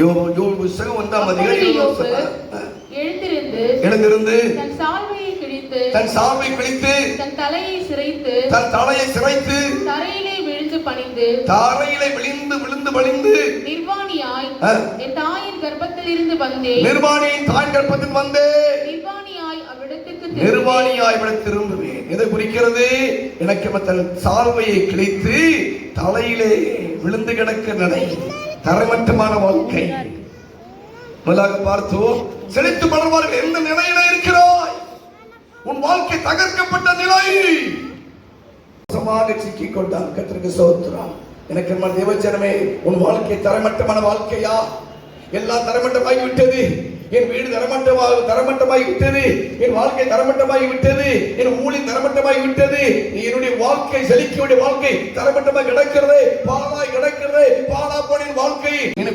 யோபு புஸ்தகம் ஒன்றாம் அதிகாரம். எழுந்திருந்து எழுந்திருந்து தன் சால்வையை கிழித்து தன் சார்பை கிழித்து தன் தலையை சிரைத்து தன் தலையை சிரைத்து தரையிலே விழுந்து பணிந்து தாரையிலே விழுந்து விழுந்து வழிந்து நிர்வாணியாய். என் தாயின் கர்ப்பத்தில் இருந்து வந்தேன் நிர்வாணியின் தாய் கற்பத்தில் வந்து. நிர்வாணியாய் அவ்விடத்துக்கு நிர்வாணியாய் விட திரும்புவேன். எதை குறிக்கிறது? எனக்கு தன் சால்வையை கிழித்து தலையிலே விழுந்து கிடக்க நடை தரமட்டமான வாழ்க்கை. முதலாக பார்த்தோம் செழித்து வளர்வார்கள் எந்த நிலையில இருக்கிறாய்? உன் வாழ்க்கை தகர்க்கப்பட்ட நிலை. மோசமாக சிக்கிக் கொண்டான் கத்திரிக்கு சோத்திரம். எனக்கு நம்ம தேவச்சனமே உன் வாழ்க்கை தரமட்டமான வாழ்க்கையா? எல்லாம் தரமட்டமாகி விட்டது. என் வீடு தரமட்டமாக தரமட்டமாகி விட்டது. என் வாழ்க்கை தரமட்டமாகி விட்டது. என் ஊழி தரமட்டமாகி விட்டது. என்னுடைய வாழ்க்கை செழிக்கக்கூடிய வாழ்க்கை தரமட்டமாக கிடக்கிறது.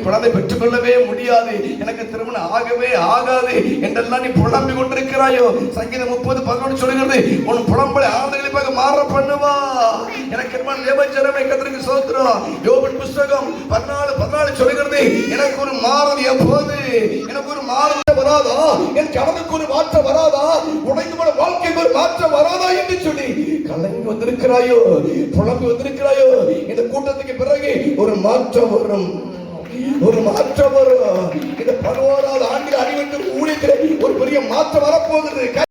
குழந்தை பெற்றுக்கொள்ளவே முடியாது. எனக்கு திருமணம் ஆகவே ஆகாது என்றெல்லாம் நீ புலம்பி கொண்டிருக்கிறாயோ? சங்கீதம் முப்பது பதினொன்று சொல்கிறது உன் புலம்பலை ஆண்டுகளுக்காக மாற பண்ணுவா. எனக்கு என்ன லேபச்சரமை கத்திரிக்கு சோத்திரம். யோபன் புஸ்தகம் பதினாலு பதினாலு சொல்கிறது எனக்கு ஒரு மாறுதல் எப்போது? எனக்கு ஒரு மாறுதல் வராதா? என் கணவனுக்கு ஒரு மாற்றம் வராதா? உடைந்து போன வாழ்க்கைக்கு ஒரு மாற்றம் வராதா? என்று சொல்லி கலங்கி வந்திருக்கிறாயோ? புலம்பி வந்திருக்கிறாயோ? இந்த கூட்டத்துக்கு பிறகு ஒரு மாற்றம் வரும். ஒரு மாற்றம் வரும் இந்த பதினோராவது ஆண்டில் அணிவட்டு ஊழியத்தில் ஒரு பெரிய மாற்றம் வர